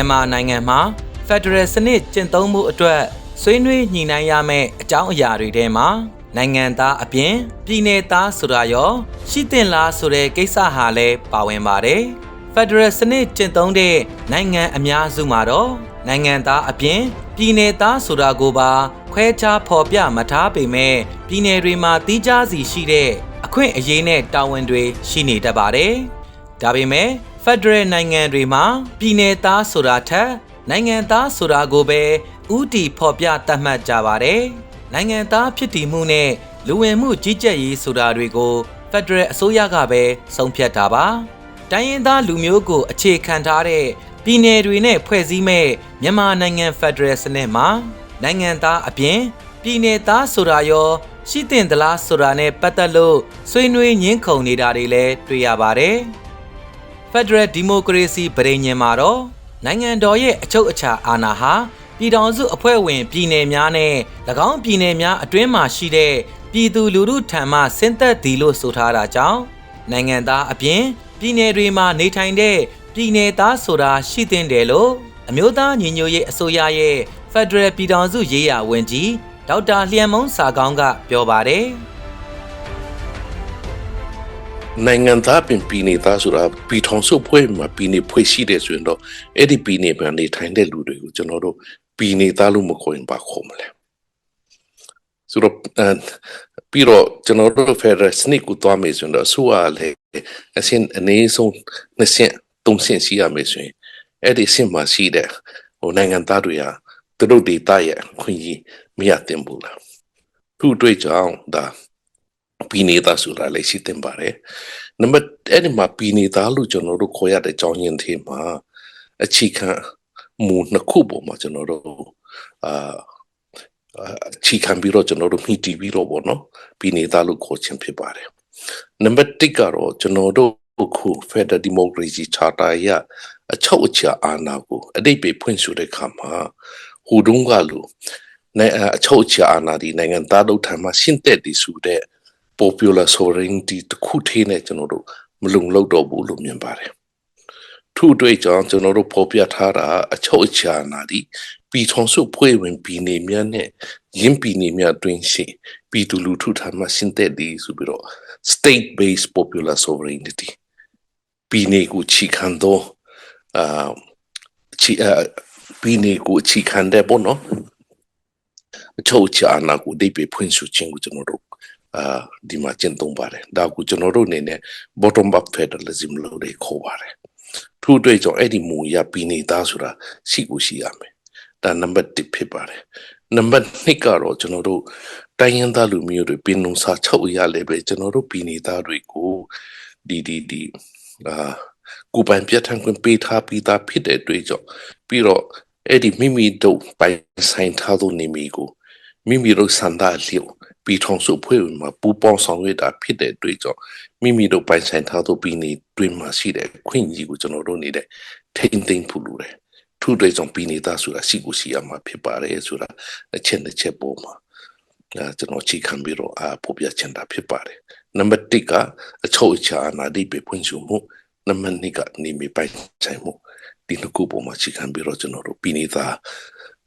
မြန်မာနိုင်ငံမှာ Federal စနစ်ကျင့်သုံးမှုအတွက်ဆွေးနွေးညှိနှိုင်းရမယ့်အကြောင်းအရာတွေထဲမှာနိုင်ငံသားအပြင်ပြည်내သားဆိုတာရောရှိသင့်လားဆိုတဲ့ကိစ္စဟာလည်းပါဝင်ပါတယ်။ Federal စနစ်ကျင့်သုံးတဲ့နိုင်ငံအများစုမှာတော့နိုင်ငံသားအပြင်ပြည်내သားဆိုတာကိုပါခွဲခြားဖော်ပြမထားပေမဲ့ပြည်내တွေမှာတီးခြားစီရှိတဲ့အခွင့်အရေးနဲ့တာဝန်တွေရှိနေတတ်ပါတယ်။ဒါပေမဲ့ ဖက်ဒရယ်နိုင်ငံတွေမှာပြည်နယ်သားဆိုတာထက်နိုင်ငံသားဆိုတာကိုပဲဥတီဖော်ပြသတ်မှတ်ကြပါတယ်။နိုင်ငံသားဖြစ်တည်မှုနဲ့လူဝင်မှုကြီးကြပ်ရေးဆိုတာတွေကိုဖက်ဒရယ်အစိုးရကပဲဆုံးဖြတ်တာပါ။တိုင်းရင်းသားလူမျိုးကိုအခြေခံထားတဲ့ပြည်နယ်တွေနဲ့ဖွဲ့စည်းမဲ့မြန်မာနိုင်ငံဖက်ဒရယ်စနစ်မှာနိုင်ငံသားအပြင်ပြည်နယ်သားဆိုတာရောရှိတင်သလားဆိုတာနဲ့ပတ်သက်လို့ဆွေးနွေးညှင်းခုန်နေတာတွေလည်းတွေ့ရပါတယ်။ Federal Democracy ပြည်ညင်မှာတော့နိုင်ငံတော်ရဲ့အချုပ်အခြာအာဏာဟာပြည်ထောင်စုအဖွဲ့ဝင်ပြည်နယ်များနဲ့၎င်းပြည်နယ်များအတွင်းမှာရှိတဲ့ပြည်သူလူထုထံမှဆင်းသက်သည်လို့ဆိုထားတာကြောင့်နိုင်ငံသားအပြင်ပြည်နယ်တွေမှာနေထိုင်တဲ့ပြည်နယ်သားဆိုတာရှိသင့်တယ်လို့အမျိုးသားညီညွတ်ရေးအစိုးရရဲ့ Federal ပြည်ထောင်စုရေးရာဝန်ကြီးဒေါက်တာလျံမုံစာကောင်းကပြောပါတယ်။ နိုင်ငံသားပင်ပြည်နေသားဆိုတာပြည်ထောင်စုဖွဲ့မှာပြည်နေဖွဲ့ရှိတယ်ဆိုရင်တော့အဲ့ဒီပြည်နေမှာနေထိုင်တဲ့လူတွေကိုကျွန်တော်တို့ပြည်နေသားလို့မခေါ်ရင်ပါခေါ်မလဲဆိုတော့အဲပြီးတော့ကျွန်တော်တို့ Federal စနစ်ကိုသွားမယ်ဆိုရင်တော့အစိုးရလည်းအဆင့်အနေဆုံးနှစ်ဆင့်သုံးဆင့်ရှိရမယ်ဆိုရင်အဲ့ဒီဆင့်မှာရှိတဲ့ဟိုနိုင်ငံသားတွေဟာသူတို့ဒေသရဲ့အခွင့်အရေးမရသင့်ဘူးလားသူ့အတွက်ကြောင့်ဒါ ပြည်နေတာဆိုတာလည်းရှိတင်ပါတယ်နံပါတ်အဲ့ဒီမှာပြည်နေတာလို့ကျွန်တော်တို့ခေါ်ရတဲ့အကြောင်းရင်းထဲမှာအခြေခံမူနှစ်ခုပေါ်မှာကျွန်တော်တို့အာအခြေခံပြီးတော့ကျွန်တော်တို့မိတီးပြီးတော့ဗောနော်ပြည်နေတာလို့ခေါ်ခြင်းဖြစ်ပါတယ်နံပါတ်1ကတော့ကျွန်တော်တို့ခု Federal Democracy Charter ရအချုပ်အခြာအာဏာကိုအတိတ်ပဲဖွင့်ဆိုတဲ့အခါမှာဟိုတုန်းကလို့နိုင်အချုပ်အခြာအာဏာဒီနိုင်ငံသားတို့ထံမှာရှင်းသက်တည်ဆိုတဲ့ popular sovereignty တခုထင်းနဲ့ကျွန်တော်တို့မလုံလောက်တော့ဘူးလို့မြင်ပါတယ်ထို့အတွက်ကြောင့်ကျွန်တော်တို့ဖော်ပြထားတာအချုပ်အခြာအာဏာဒီပြည်ထောင်စုဖွဲ့ဝင်ပြည်နေများနဲ့ရင်းပြည်နေများတွင်ရှိပြည်သူလူထုထံမှာရှင်းသက်တည်ဆိုပြီးတော့ state based popular sovereignty ပြည်နေကိုချီခံသောအာချီအပြည်နေကိုချီခံတဲ့ပေါ့နော်အချုပ်အခြာအာဏာကိုအဓိပ္ပာယ်ဖွင့်ဆိုခြင်းကိုကျွန်တော်တို့ အာဒီမှာကျင့်သုံးပါတယ်ဒါကိုကျွန်တော်တို့အနေနဲ့ bottom up federalism လို့တွေခေါ်ပါတယ်ထို့အတွက်ကြောင့်အဲ့ဒီမူရပြည်နေသားဆိုတာရှိကိုရှိရမယ်ဒါနံပါတ်1ဖြစ်ပါတယ်နံပါတ်2ကတော့ကျွန်တော်တို့တိုင်းရင်းသားလူမျိုးတွေပြည်နုံစာချုပ်ရလည်းပဲကျွန်တော်တို့ပြည်နေသားတွေကိုဒီဒီဒီအာကိုပိုင်ပြဋ္ဌာန်းခွင့်ပေးထားပြီးသားဖြစ်တဲ့အတွက်ကြောင့်ပြီးတော့အဲ့ဒီမိမိတို့ပိုင်ဆိုင်ထားသောနေမီကိုမိမိတို့စန္ဒလျောက် ပြည်ထောင်စုဖွဲ့ဝင်မှာပူးပေါင်းဆောင်ရွက်တာဖြစ်တဲ့အတွက်ကြောင့်မိမိတို့ပိုင်ဆိုင်ထားသောပြည်နေတွင်မှာရှိတဲ့ခွင့်ကြီးကိုကျွန်တော်တို့နေတဲ့ထိမ့်သိမ့်ဖို့လိုတယ်ထူးတဲ့ကြောင့်ပြည်နေသားဆိုတာရှိကိုရှိရမှာဖြစ်ပါတယ်ဆိုတာအချက်တစ်ချက်ပေါ်မှာအဲကျွန်တော်ချိန်ခံပြီးတော့အာပေါ်ပြချင်တာဖြစ်ပါတယ်နံပါတ်1ကအချုပ်အခြာအာဏာတိပဲဖွင့်ဆိုမှုနံပါတ်2ကနေမိပိုင်ဆိုင်မှုဒီနှစ်ခုပေါ်မှာချိန်ခံပြီးတော့ကျွန်တော်တို့ပြည်နေသား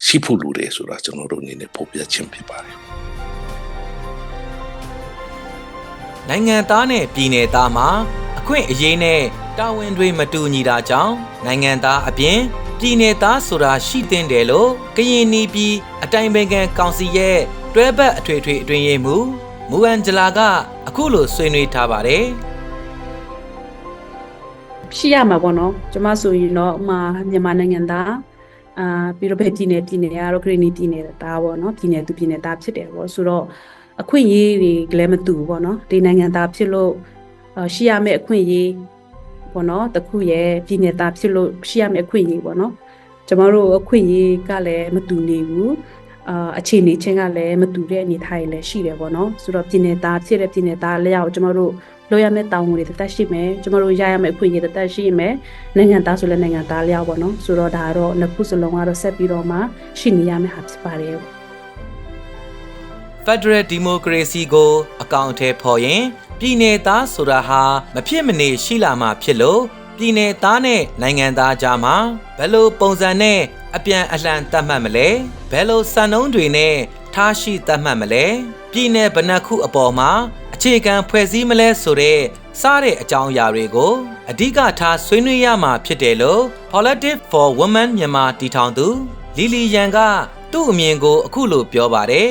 ရှိဖို့လိုတယ်ဆိုတာကျွန်တော်တို့အနေနဲ့ပေါ်ပြခြင်းဖြစ်ပါတယ် နိုင်ငံသားနဲ့ပြည်내သားမှာအခွင့်အရေးနဲ့တာဝန်တွေမတူညီတာကြောင့်နိုင်ငံသားအပြင်ပြည်내သားဆိုတာရှိသင့်တယ်လို့ကရင်နီပြည်အတိုင်ပင်ခံကောင်စီရဲ့တွဲဘက်အထွေထွေအတွင်းရေးမှူးမူအန်ဂျလာကအခုလိုဆွေးနွေးထားပါတယ်ရှိရမှာပေါ့နော်ကျမဆိုရင်တော့ဥမာမြန်မာနိုင်ငံသားအာပြီးတော့ဘယ်ပြည်နယ်ပြည်နယ်ကတော့ဂရနီပြည်နယ်သားပေါ့နော်ပြည်နယ်သူပြည်နယ်သားဖြစ်တယ်ပေါ့ဆိုတော့ အခွင့်အရေးတွေလည်းမတူဘူးပေါ့နော်ဒီနိုင်ငံသားဖြစ်လို့အာရှိရမယ့်အခွင့်အရေးပေါ့နော်တခုရဲ့ပြည်နယ်သားဖြစ်လို့ရှိရမယ့်အခွင့်အရေးပေါ့နော်ကျမတို့အခွင့်အရေးကလည်းမတူနေဘူးအာအခြေအနေချင်းကလည်းမတူတဲ့အနေအထားတွေလည်းရှိတယ်ပေါ့နော်ဆိုတော့ပြည်နယ်သားဖြစ်တဲ့ပြည်နယ်သားလျောက်ကျမတို့လိုရမယ့်တောင်းဝန်တွေတသက်ရှိမယ်ကျမတို့ရရမယ့်အခွင့်အရေးတသက်ရှိမယ်နိုင်ငံသားဆိုလည်းနိုင်ငံသားလျောက်ပေါ့နော်ဆိုတော့ဒါကတော့နှစ်ခုစလုံးကတော့ဆက်ပြီးတော့မှရှိနေရမယ့်ဟာဖြစ်ပါတယ် Federal Democracy ကိုအကောင့်ထဲပေါ်ရင်ပြည်내သားဆိုတာဟာမဖြစ်မနေရှိလာမှဖြစ်လို့ ပြည်내သားနဲ့နိုင်ငံသားကြားမှာဘယ်လိုပုံစံနဲ့အပြန်အလှန်တတ်မှတ်မလဲဘယ်လိုစံနှုန်းတွေနဲ့ထားရှိတတ်မှတ်မလဲပြည်내ဗနက်ခုအပေါ်မှာအခြေခံဖွဲ့စည်းမလဲဆိုတဲ့စားတဲ့အကြောင်းအရာတွေကိုအဓိကထားဆွေးနွေးရမှာဖြစ်တယ်လို့ Politics for Women မြန်မာတည်ထောင်သူလီလီယန်ကသူ့အမြင်ကိုအခုလိုပြောပါတယ်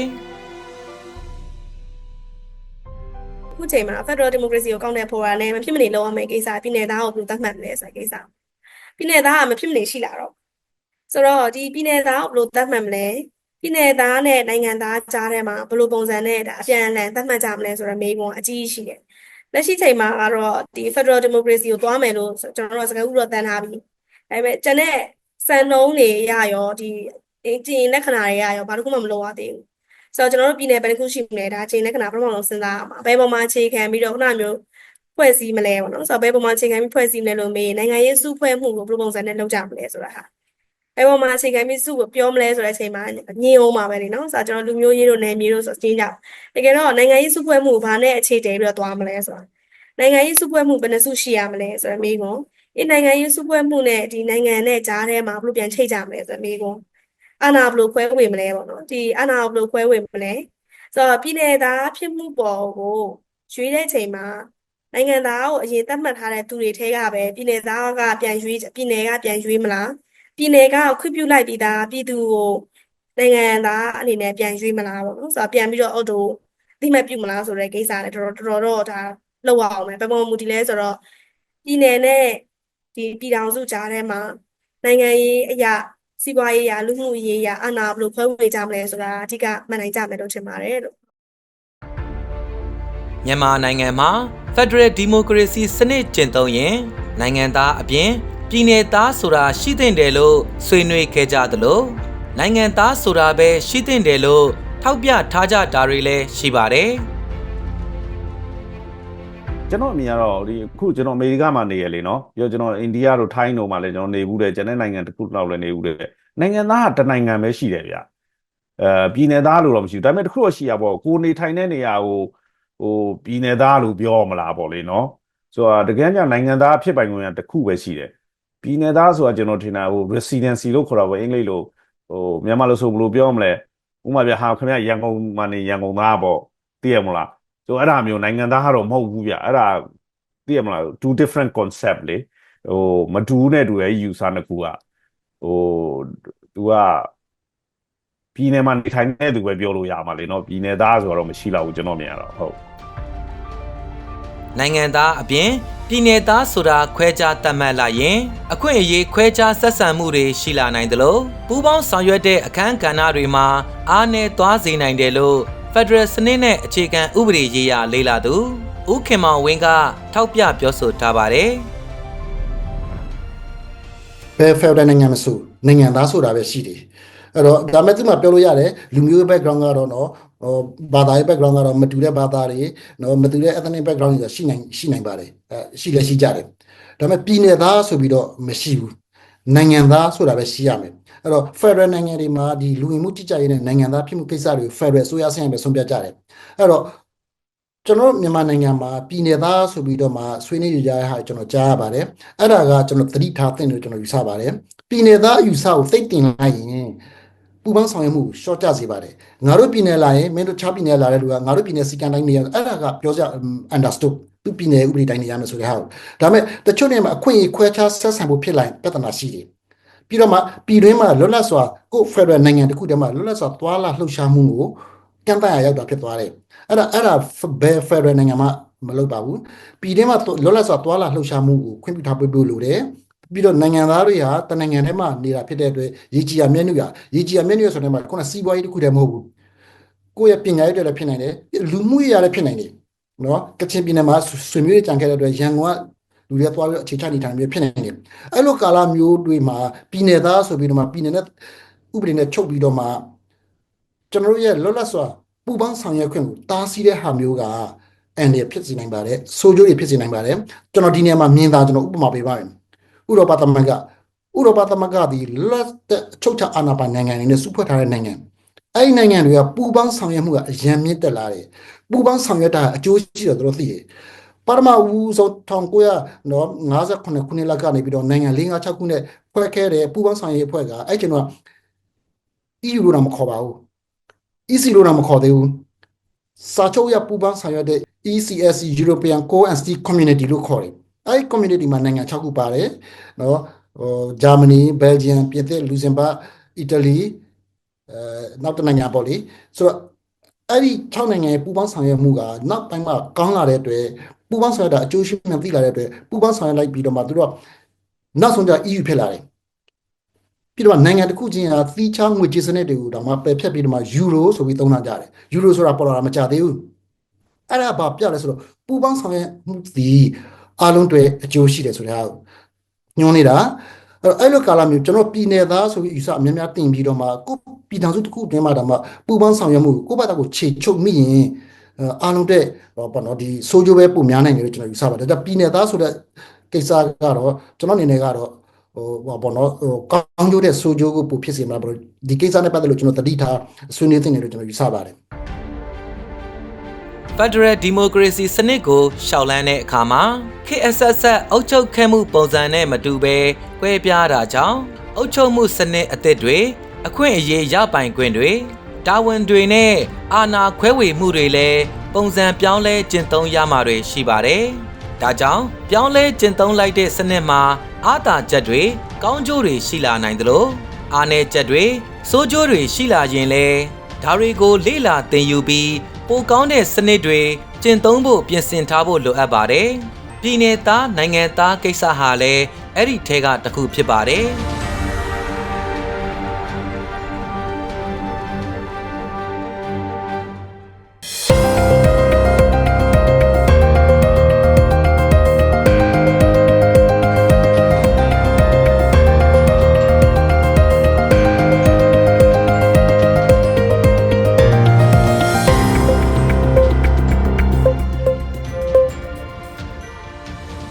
အခုချိန်မှာ Federal Democracy ကိုကောင်းတဲ့ဖော်ရနဲ့မဖြစ်မနေလုပ်ရမယ့်ကိစ္စပြည်နယ်သားကိုဘယ်လိုသတ်မှတ်မလဲဆိုတဲ့ကိစ္စပြည်နယ်သားကမဖြစ်မနေရှိလာတော့ဆိုတော့ဒီပြည်နယ်သားကိုဘယ်လိုသတ်မှတ်မလဲပြည်နယ်သားနဲ့နိုင်ငံသားကြားထဲမှာဘယ်လိုပုံစံနဲ့ဒါအပြန်အလှန်သတ်မှတ်ကြမလဲဆိုတော့မေးခွန်းအကြီးရှိတယ်လက်ရှိချိန်မှာကတော့ဒီ Federal Democracy ကိုသွားမယ်လို့ကျွန်တော်တို့စကားဥတော့တန်းထားပြီဒါပေမဲ့ကျွန်တဲ့စံနှုန်းတွေရရောဒီအကျင့်လက္ခဏာတွေရရောဘာလို့မှမလုပ်ရသေးဘူး ဆိုတော့ကျွန်တော်တို့ပြည်နယ်ဘယ်တစ်ခုရှိမလဲဒါအချိန်လက္ခဏာပထမဆုံးစဉ်းစားရမှာဘယ်ပုံမှာအခြေခံပြီးတော့ခုနမျိုးဖွဲ့စည်းမလဲပေါ့နော်ဆိုတော့ဘယ်ပုံမှာအခြေခံပြီးဖွဲ့စည်းမလဲလို့မေးရင်နိုင်ငံရေးစုဖွဲ့မှုကိုဘယ်လိုပုံစံနဲ့လုပ်ကြမလဲဆိုတာဟာဘယ်ပုံမှာအခြေခံပြီးစုကိုပြောမလဲဆိုတဲ့အချိန်မှာညင်အောင်ပါပဲလေနော်ဆိုတော့ကျွန်တော်လူမျိုးရေးတို့နယ်မြေတို့ဆိုတော့ချင်းကြတကယ်တော့နိုင်ငံရေးစုဖွဲ့မှုကိုဘာနဲ့အခြေတည်ပြီးတော့သွားမလဲဆိုတာနိုင်ငံရေးစုဖွဲ့မှုဘယ်နှစုရှိရမလဲဆိုတော့မေးခွန်းဒီနိုင်ငံရေးစုဖွဲ့မှုနဲ့ဒီနိုင်ငံနဲ့ကြားထဲမှာဘယ်လိုပြန်ချိတ်ကြမလဲဆိုတော့မေးခွန်း အာဏာဘယ်လိုခွဲဝေမလဲပေါ့နော်ဒီအာဏာဘယ်လိုခွဲဝေမလဲဆိုတော့ပြည်နယ်သားဖြစ်မှုပေါ်ကိုရွေးတဲ့ချိန်မှာနိုင်ငံသားကိုအရင်သတ်မှတ်ထားတဲ့သူတွေထဲကပဲပြည်နယ်သားကပြန်ရွေးပြည်နယ်ကပြန်ရွေးမလားပြည်နယ်ကခွင့်ပြုလိုက်ပြီးသားပြည်သူကိုနိုင်ငံသားအနေနဲ့ပြန်ရွေးမလားပေါ့နော်ဆိုတော့ပြန်ပြီးတော့အော်တိုတိမတ်ပြုမလားဆိုတဲ့ကိစ္စလည်းတော်တော်တော်တော်ဒါလောက်အောင်ပဲဘယ်ပုံမူတည်လဲဆိုတော့ပြည်နယ်နဲ့ဒီပြည်ထောင်စုကြားထဲမှာနိုင်ငံရေးအရာ စီးပွားရေးရာလူမှုရေးရာအာဏာဘယ်လိုခွဲဝေကြမလဲဆိုတာအဓိကမှတ်နိုင်ကြမယ်လို့ထင်ပါတယ်လို့မြန်မာနိုင်ငံမှာ Federal Democracy စနစ်ကျင့်သုံးရင်နိုင်ငံသားအပြင်ပြည်내သားဆိုတာရှိသင့်တယ်လို့ဆွေးနွေးခဲ့ကြသလိုနိုင်ငံသားဆိုတာပဲရှိသင့်တယ်လို့ထောက်ပြထားကြတာတွေလည်းရှိပါတယ် ကျွန်တော်အမြင်ကတော့ဒီအခုကျွန်တော်အမေရိကမှာနေရလေနော်ပြီးတော့ကျွန်တော်အိန္ဒိယတို့ထိုင်းတို့မှာလည်းကျွန်တော်နေဘူးတယ်ကျန်တဲ့နိုင်ငံတစ်ခုလောက်လည်းနေဘူးတယ်နိုင်ငံသားကတစ်နိုင်ငံပဲရှိတယ်ဗျအဲပြည်နယ်သားလို့တော့မရှိဘူးဒါပေမဲ့တစ်ခုတော့ရှိရပေါ့ကိုနေထိုင်တဲ့နေရာကိုဟိုပြည်နယ်သားလို့ပြောမလားပေါ့လေနော်ဆိုတော့တကယ်ကြနိုင်ငံသားဖြစ်ပိုင်ခွင့်ကတစ်ခုပဲရှိတယ်ပြည်နယ်သားဆိုတာကျွန်တော်ထင်တာဟို residency လို့ခေါ်တာပေါ့အင်္ဂလိပ်လိုဟိုမြန်မာလိုဆိုဘယ်လိုပြောမလဲဥပမာပြဟာခင်ဗျရန်ကုန်မှာနေရန်ကုန်သားပေါ့သိရမလား ဆိုအဲ့ဒါမျိုးနိုင်ငံသားကတော့မဟုတ်ဘူးဗျအဲ့ဒါသိရမလား two different concept လေဟိုမတူနဲ့တူရဲ့ user နှစ်ခုကဟိုသူကပြည်နယ်မှာနေထိုင်တဲ့သူပဲပြောလို့ရမှာလေเนาะပြည်နယ်သားဆိုတော့မရှိတော့ဘူးကျွန်တော်မြင်ရတော့ဟုတ် နိုင်ငံသားအပြင်ပြည်내သားဆိုတာခွဲခြားတတ်မှတ်လိုက်ရင်အခွင့်အရေးခွဲခြားဆက်ဆံမှုတွေရှိလာနိုင်တယ်လို့ပူးပေါင်းဆောင်ရွက်တဲ့အခမ်းကဏ္ဍတွေမှာအားနည်းသွားစေနိုင်တယ်လို့ Federal စနစ်နဲ့အခြေခံဥပဒေရေးရာလေ့လာသူဦးခင်မောင်ဝင်းကထောက်ပြပြောဆိုထားပါတယ်ဘယ်ဖက်ဒရယ်နိုင်ငံမဆိုနိုင်ငံသားဆိုတာပဲရှိတယ်အဲ့တော့ဒါမဲ့သူမှပြောလို့ရတယ်လူမျိုး background ကတော့နော်ဟိုဘာသာရေး background ကတော့မတူတဲ့ဘာသာတွေနော်မတူတဲ့ ethnic background တွေရှိနိုင်ရှိနိုင်ပါတယ်အဲရှိလည်းရှိကြတယ်ဒါမဲ့ပြည်နယ်သားဆိုပြီးတော့မရှိဘူးနိုင်ငံသားဆိုတာပဲရှိရမယ် အဲ့တော့ federal နိုင်ငံတွေမှာဒီလူဝင်မှုကြီးကြပ်ရေးနဲ့နိုင်ငံသားဖြစ်မှုကိစ္စတွေ federal အစိုးရဆင့်ပဲဆုံးဖြတ်ကြတယ်အဲ့တော့ကျွန်တော်မြန်မာနိုင်ငံမှာပြည်နယ်သားဆိုပြီးတော့မှဆွေးနွေးကြရတဲ့ဟာကျွန်တော်ကြားရပါတယ်အဲ့ဒါကကျွန်တော်သတိထားသင့်လို့ကျွန်တော်ယူဆပါတယ်ပြည်နယ်သားအယူဆကိုသိတင်လိုက်ရင်ပူပန်းဆောင်ရွက်မှုရှော့ကျစေပါတယ်ငါတို့ပြည်နယ်လာရင်မင်းတို့ချားပြည်နယ်လာတဲ့လူကငါတို့ပြည်နယ်စီကံတိုင်းနေရအဲ့ဒါကပြောကြ understood သူပြည်နယ်ဥပဒေတိုင်းနေရမယ်ဆိုတဲ့ဟာကိုဒါပေမဲ့တချို့နေရာမှာအခွင့်အရေးခွဲခြားဆက်ဆံဖို့ဖြစ်လာရင်ပြဿနာရှိတယ် ပြီးတော့မှပြည်တွင်းမှာလွတ်လပ်စွာကိုယ် federal နိုင်ငံတစ်ခုတည်းမှာလွတ်လပ်စွာသွာလာလှုပ်ရှားမှုကိုကန့်သတ်ရရောက်တာဖြစ်သွားတယ်အဲ့ဒါအဲ့ဒါဘယ် federal နိုင်ငံမှာမလုပ်ပါဘူးပြည်တွင်းမှာလွတ်လပ်စွာသွာလာလှုပ်ရှားမှုကိုခွင့်ပြုထားပေးဖို့လိုတယ်ပြီးတော့နိုင်ငံသားတွေဟာတနိုင်ငံထဲမှာနေတာဖြစ်တဲ့အတွက်ရေကြီးရမျက်နှာရရေကြီးရမျက်နှာရဆိုတဲ့မှာခုနစီးပွားရေးတစ်ခုတည်းမဟုတ်ဘူးကိုယ့်ရဲ့ပညာရေးတွေလည်းဖြစ်နိုင်တယ်လူမှုရေးရလည်းဖြစ်နိုင်တယ်နော်ကချင်ပြည်နယ်မှာဆွေမျိုးတွေကြံခဲ့တဲ့အတွက်ရန်ကုန်က လူတွေသွားပြီးအခြေချနေထိုင်ပြီးဖြစ်နိုင်တယ်အဲ့လိုကာလမျိုးတွေမှာပြည်နယ်သားဆိုပြီးတော့မှပြည်နယ်နဲ့ဥပဒေနဲ့ချုပ်ပြီးတော့မှကျွန်တော်တို့ရဲ့လွတ်လပ်စွာပူပန်းဆောင်ရွက်ခွင့်ကိုတားဆီးတဲ့ဟာမျိုးကအန်ရဖြစ်စေနိုင်ပါတယ်ဆိုးကျိုးတွေဖြစ်စေနိုင်ပါတယ်ကျွန်တော်ဒီနေရာမှာမြင်တာကျွန်တော်ဥပမာပေးပါမယ်ဥရောပသမဂ္ဂဥရောပသမဂ္ဂဒီလက်အချုပ်ချအာဏာပိုင်နိုင်ငံတွေနဲ့စုဖွဲ့ထားတဲ့နိုင်ငံအဲ့ဒီနိုင်ငံတွေကပူပန်းဆောင်ရွက်မှုကအရန်မြင့်တက်လာတယ်ပူပန်းဆောင်ရွက်တာအကျိုးရှိတယ်သူတို့သိတယ် ပပထမဦးဆုံး1900နော်58ခုနှစ်လောက်ကနေပြီးတော့နိုင်ငံ၄၅6ခုနဲ့ဖွဲ့ခဲ့တဲ့ပူးပေါင်းဆောင်ရွက်ရေးအဖွဲ့ကအဲ့ကျွန်တော် EU လို့တော့မခေါ်ပါဘူး EC လို့တော့မခေါ်သေးဘူးစာချုပ်ရပူးပေါင်းဆောင်ရွက်တဲ့ ECSC European Core and Steel Community လို့ခေါ်တယ်အဲ့ဒီ community မှာနိုင်ငံ6ခုပါတယ်နော်ဟိုဂျာမနီဘယ်လ်ဂျီယံပြင်သစ်လူဇင်ဘတ်အီတလီအဲနောက်တစ်နိုင်ငံပေါ့လေဆိုတော့အဲ့ဒီ6နိုင်ငံရဲ့ပူးပေါင်းဆောင်ရွက်မှုကနောက်ပိုင်းမှာကောင်းလာတဲ့အတွက် ပူးပေါင်းဆောင်ရွက်တာအကျိုးရှိမှသိလာတဲ့အတွက်ပူးပေါင်းဆောင်ရွက်လိုက်ပြီးတော့မှသူတို့ကနောက်ဆုံးကျ EU ဖြစ်လာတယ်ပြီးတော့နိုင်ငံတစ်ခုချင်းဟာသီးခြားငွေကြေးစနစ်တွေကိုတော့မှပယ်ဖြတ်ပြီးတော့မှယူရိုဆိုပြီးသုံးလာကြတယ်ယူရိုဆိုတာပေါ်လာတာမကြသေးဘူးအဲ့ဒါဘာပြလဲဆိုတော့ပူးပေါင်းဆောင်ရွက်မှုသည်အားလုံးတွေအကျိုးရှိတယ်ဆိုတာကိုညွှန်းနေတာအဲ့တော့အဲ့လိုကာလမျိုးကျွန်တော်ပြည်နယ်သားဆိုပြီးယူဆအများများတင်ပြီးတော့မှကိုပြည်ထောင်စုတစ်ခုအတွင်းမှာတော့မှပူးပေါင်းဆောင်ရွက်မှုကိုယ့်ဘာသာကိုခြေချုပ်မိရင် အဲအားလုံးတဲ့ဟောပေါ့နော်ဒီဆိုးကျိုးပဲပုံများနိုင်တယ်လို့ကျွန်တော်ယူဆပါတယ်ဒါပြည်နယ်သားဆိုတဲ့ကိစ္စကတော့ကျွန်တော်အနေနဲ့ကတော့ဟိုဟောပေါ့နော်ဟိုကောင်းကျိုးတဲ့ဆိုးကျိုးကိုပိုဖြစ်စေမှာပေါ့ဒီကိစ္စနဲ့ပတ်သက်လို့ကျွန်တော်တတိထားဆွေးနွေးသင့်တယ်လို့ကျွန်တော်ယူဆပါတယ် Federal Democracy စနစ်ကိုရှောက်လန်းတဲ့အခါမှာ KSS အုပ်ချုပ်ခဲ့မှုပုံစံနဲ့မတူဘဲကွဲပြားတာကြောင့်အုပ်ချုပ်မှုစနစ်အသစ်တွေအခွင့်အရေးရပိုင်ခွင့်တွေ တာဝန်တွေနဲ့အာဏာခွဲဝေမှုတွေလည်းပုံစံပြောင်းလဲကျင့်သုံးရမှာတွေရှိပါတယ်။ဒါကြောင့်ပြောင်းလဲကျင့်သုံးလိုက်တဲ့စနစ်မှာအာသာချက်တွေကောင်းကျိုးတွေရှိလာနိုင်သလိုအားနည်းချက်တွေဆိုးကျိုးတွေရှိလာရင်လည်းဒါတွေကိုလေ့လာသင်ယူပြီးပိုကောင်းတဲ့စနစ်တွေကျင့်သုံးဖို့ပြင်ဆင်ထားဖို့လိုအပ်ပါတယ်။ပြည်내သားနိုင်ငံသားကိစ္စဟာလည်းအဲ့ဒီထဲကတစ်ခုဖြစ်ပါတယ်။